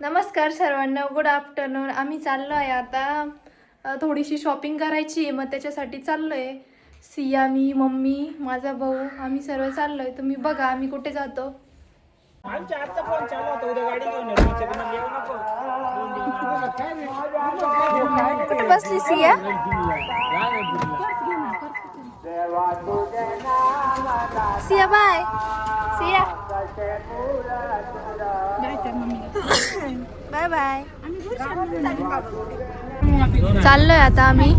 नमस्कार सर्वांना good afternoon आम्ही चाललो आहे आता थोडीशी शॉपिंग करायची आहे मग त्याच्यासाठी चाललो आहे सिया मी मम्मी माझा भाऊ आम्ही सर्व चाललो आहे तुम्ही बघा आम्ही कुठे जातो? कुठे बसली Siya? Siya bye Siya. Bye bye चाललोय आता आम्ही.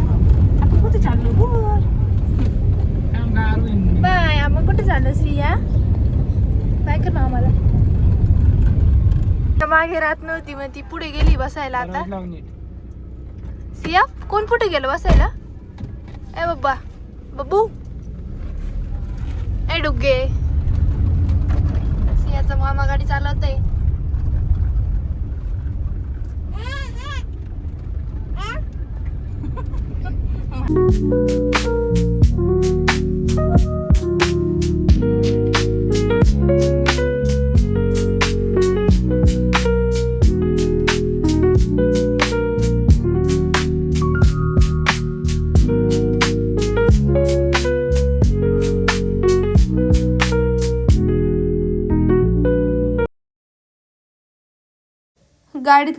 बाय आपण कुठे चाललो सिया बाय कर ना आम्हाला. मागे राहत नव्हती मग ती पुढे गेली बसायला आता. सिया कोण कुठे गेलं बसायला? ए बाबा बब्बू ए डुग्गे. सियाचा मामा गाडी चालवत आहे गाडीत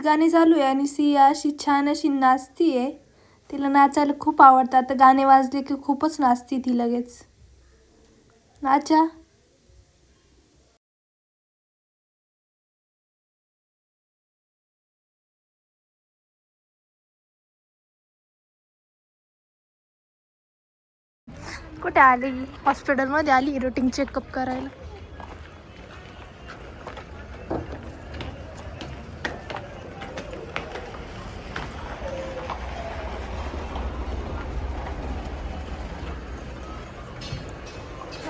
गाणी चालू आहे आणि सिया अशी छान अशी नाचतीये. तिला नाचायला खूप आवडतात गाणे वाजले की खूपच नाचते ती लगेच. नाचा. कुठे आली? हॉस्पिटलमध्ये आली रुटीन चेकअप करायला.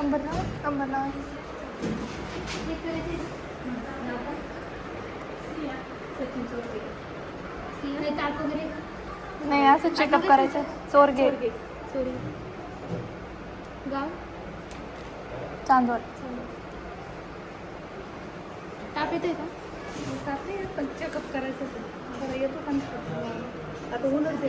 नंबर लाव नंबर लाव नाही असं चेकअप करायचं. चोरगे. गाव चांदवड. ताप येतोय का? ताप नाही पण चेकअप करायचं जरा येतो पण. आता होऊनच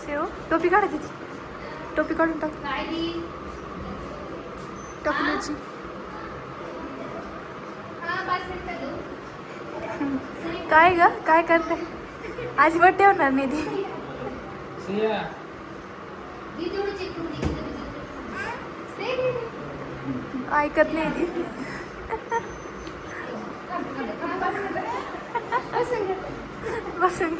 सेव टोपी काढा तिची. टोपी काढून टाक. टकलीची काय ग? काय करते? आज बड्डे होणार नाही ती. ऐकत नाही ती. बसून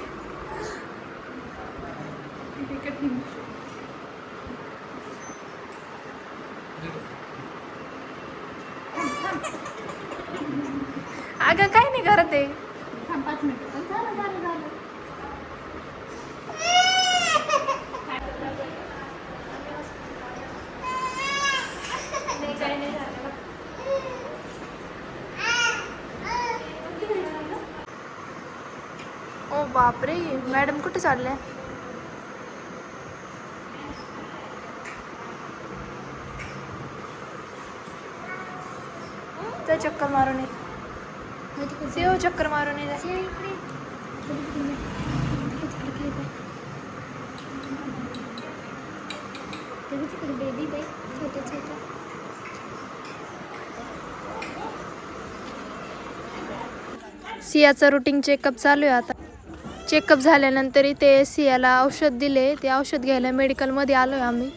अगं काय नाही करत आहे. पाच मिनिट झालं झालं झालं ओ बापरे, मॅडम कुठे चालल्या? त्या चक्कर मारून ये. सेव चक्कर मारून ये बेबी बाई छोटे छोटे सियाचं रुटीन चेकअप चालू आहे आता. चेकअप झाल्यानंतर इथे सियाला औषध दिले. ते औषध घ्यायला मेडिकलमध्ये आलो आहे आम्ही.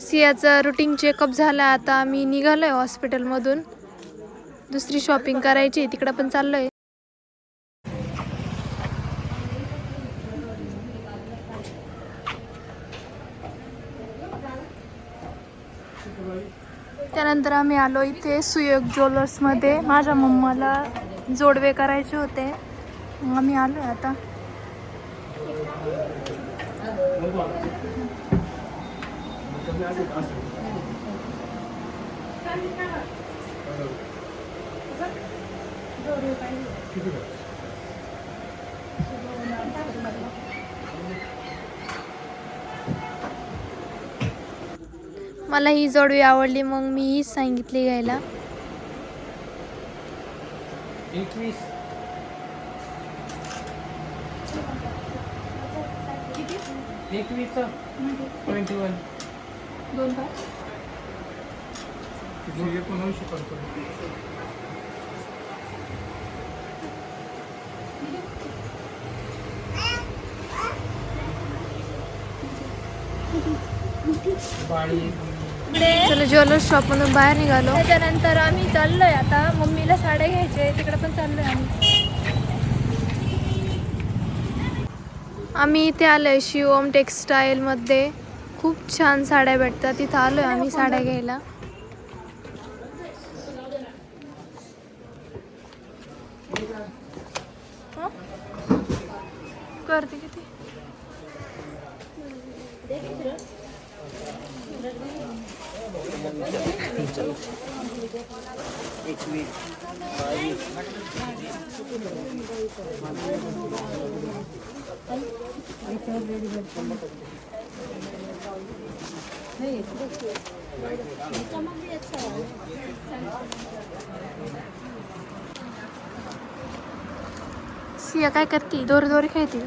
सियाचा रुटीन चेकअप झाला. आता आम्ही निघालो आहे हॉस्पिटलमधून दुसरी शॉपिंग करायची तिकडं पण चाललो आहे त्यानंतर आम्ही आलो इथे सुयोग ज्वेलर्समध्ये माझ्या मम्माला जोडवे करायचे होते. आम्ही आलो आता. मला ही जोडवी आवडली मग मी हीच सांगितली घ्यायला. बाळी. चला ज्वेलर्स शॉपमधून बाहेर निघालो. त्याच्यानंतर आम्ही चाललोय. आता मम्मीला साड्या घ्यायचे. तिकडे पण चाललोय आम्ही. आम्ही इथे आलोय शिवम टेक्स्टाईलमध्ये खूप छान साड्या भेटतात. तिथं आलोय आम्ही साड्या घ्यायला. हं? करते किती सिया काय करते? दोर दोर खेळते?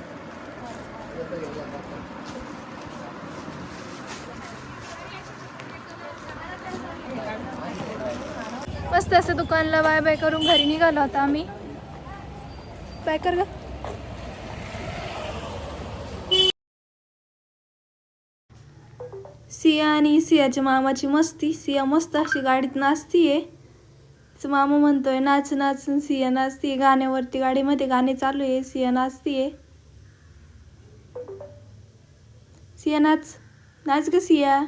मस्त असं दुकानला बाय बाय करून घरी निघालो होता आम्ही. बाय कर ग. सिया आणि सियाच्या मामाची मस्ती. सिया मस्त अशी गाडीत नाचतीये. तिचा मामा म्हणतोय नाच नाच सिया नाचतीये. गाण्यावरती गाडीमध्ये गाणे चालू आहे सिया नाचतीये. सिया नाच. नाच ग सिया.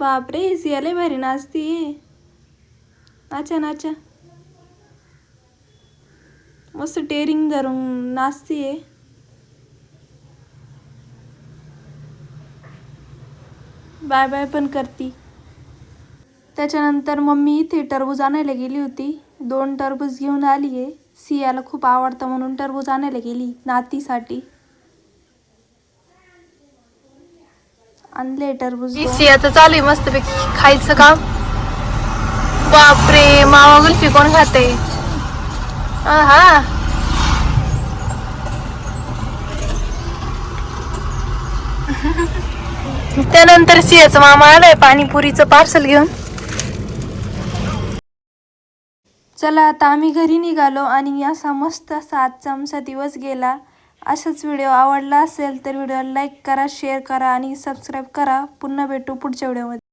बापरे सिया लय भारी आहे. नाचा नाचा. मस्त टेरिंग धरून नाचतीये बाय बाय पण करती. त्याच्यानंतर मम्मी इथे टरबूज आणायला गेली होती. दोन टरबूज घेऊन आली आहे. सियाला खूप आवडतं म्हणून टरबूज आणायला गेली नातीसाठी. आणले टरबूज सियाचं चालू आहे मस्तपैकी. खायचं काम? बापरे मावा गुल्फी कोण खाते? हा त्यानंतर सियाचं मामा आलाय पाणीपुरीचं पार्सल घेऊन. चला आता आम्ही घरी निघालो आणि असा मस्त असा आजचा आमचा दिवस गेला. असाच व्हिडिओ आवडला असेल तर व्हिडिओला लाईक करा शेअर करा आणि सबस्क्राईब करा. पुन्हा भेटू पुढच्या व्हिडिओमध्ये